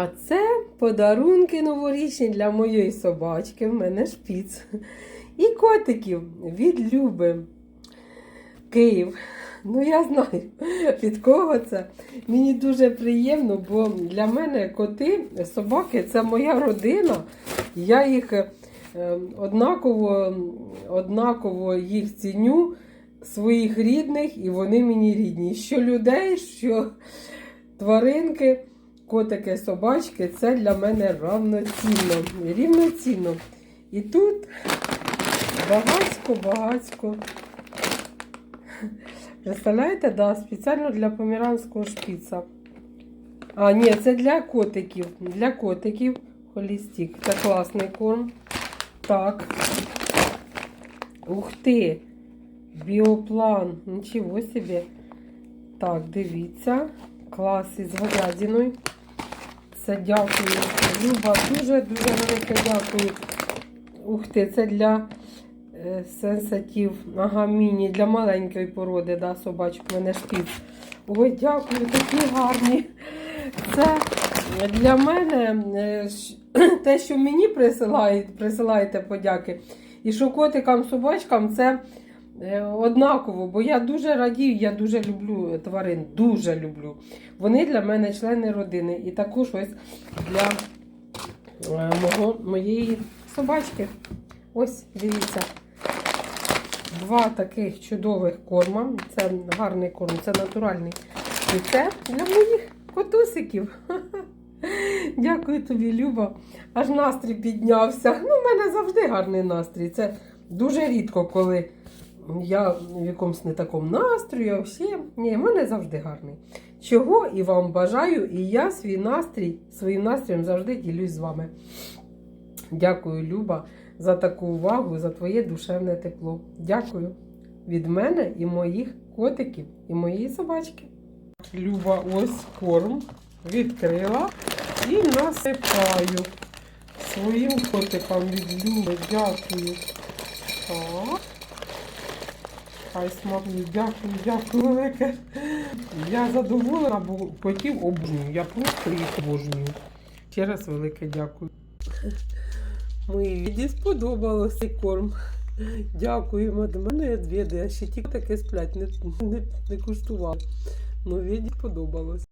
А це подарунки новорічні для моєї собачки. В мене шпіц. І котиків від Люби. Київ. Ну, я знаю, від кого це. Мені дуже приємно, бо для мене коти, собаки це моя родина. Я їх е, однаково, однаково їх ціню, своїх рідних, і вони мені рідні. Що людей, що тваринки, котики, собачки це для мене равноцінно. Рівноцінно. І тут багацько, багацько. Представляєте, да, спеціально для поміранського шпіца. А, ні, це для котиків. Для котиків. Холістік. Це класний корм. Так. Ух ти! Біоплан. Нічого собі. Так, дивіться. Клас із говядиною. Це дякую. Люба, дуже-дуже велике дякую. Ух ти, це для е, сенсатив. Ага, міні, для маленької породи, да, собачок, мене шпіц. Ой, дякую, такі гарні. Це для мене е, те, що мені присилають, присилаєте подяки. І що котикам, собачкам це однаково, бо я дуже радію, я дуже люблю тварин, дуже люблю. Вони для мене члени родини. І також ось для е, мого, моєї собачки. Ось, дивіться. Два таких чудових корма. Це гарний корм, це натуральний. І це для моїх котусиків. Дякую тобі, Люба. Аж настрій піднявся. Ну, в мене завжди гарний настрій. Це дуже рідко, коли я в якомусь не такому настрої, а всі. Ні, в мене завжди гарний. Чого і вам бажаю, і я свій настрій, своїм настроєм завжди ділюсь з вами. Дякую, Люба, за таку увагу, за твоє душевне тепло. Дякую від мене і моїх котиків, і моєї собачки. Люба, ось корм відкрила і насипаю своїм котикам від Люби. Дякую. Так. Хай смакує. Дякую, дякую велике. Я задоволена, бо котів обожнюю. Я просто їх обожнюю. Ще раз велике дякую. Мої сподобалося корм. Дякуємо. До мене відвідує. Ще тільки таке сплять, не, не, не куштували. Ну, віді сподобалось.